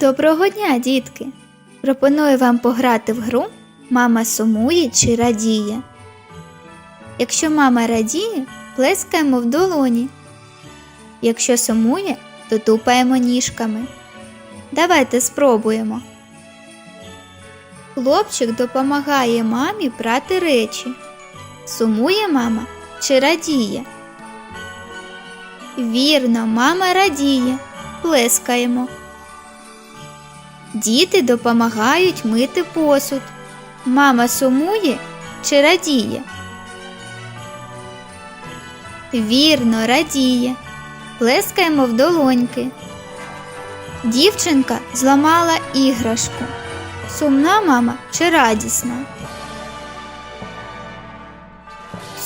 Доброго дня, дітки! Пропоную вам пограти в гру Мама сумує чи радіє. Якщо мама радіє, плескаємо в долоні. Якщо сумує, то тупаємо ніжками. Давайте спробуємо. Хлопчик допомагає мамі прати речі. Сумує мама чи радіє? Вірно, мама радіє. Плескаємо. Діти допомагають мити посуд. Мама сумує чи радіє? Вірно, радіє. Плескаємо в долоньки. Дівчинка зламала іграшку. Сумна мама чи радісна?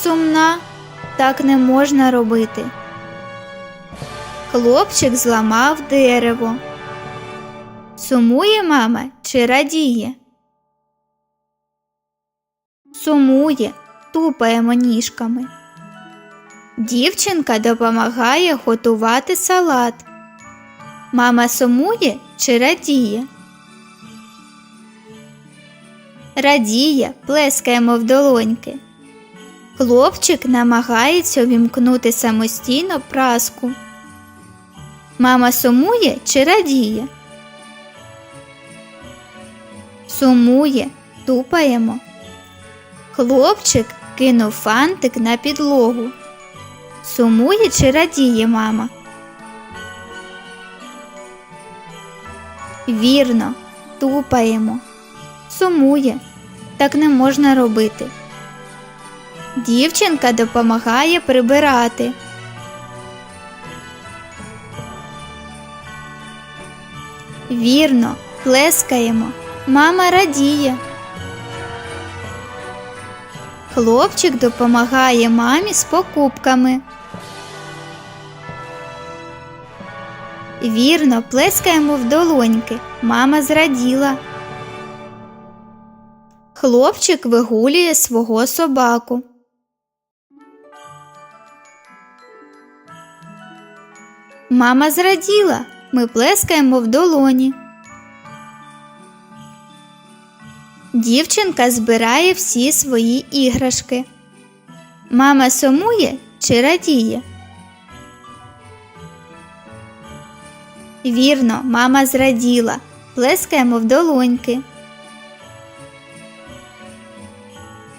Сумна, так не можна робити. Хлопчик зламав дерево. Сумує мама чи радіє? Сумує, тупаємо ніжками. Дівчинка допомагає готувати салат. Мама сумує чи радіє? Радіє, плескаємо в долоньки. Хлопчик намагається увімкнути самостійно праску. Мама сумує чи радіє? Сумує, тупаємо. Хлопчик кинув фантик на підлогу. Сумує чи радіє мама? Вірно, тупаємо. Сумує. Так не можна робити. Дівчинка допомагає прибирати. Вірно, плескаємо. Мама радіє. Хлопчик допомагає мамі з покупками. Вірно, плескаємо в долоньки. Мама зраділа. Хлопчик вигулює свого собаку. Мама зраділа. Ми плескаємо в долоні. Дівчинка збирає всі свої іграшки. Мама сумує чи радіє? Вірно, мама зраділа. Плескаємо в долоньки.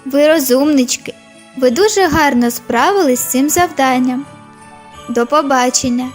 Ви розумнички. Ви дуже гарно справились з цим завданням. До побачення!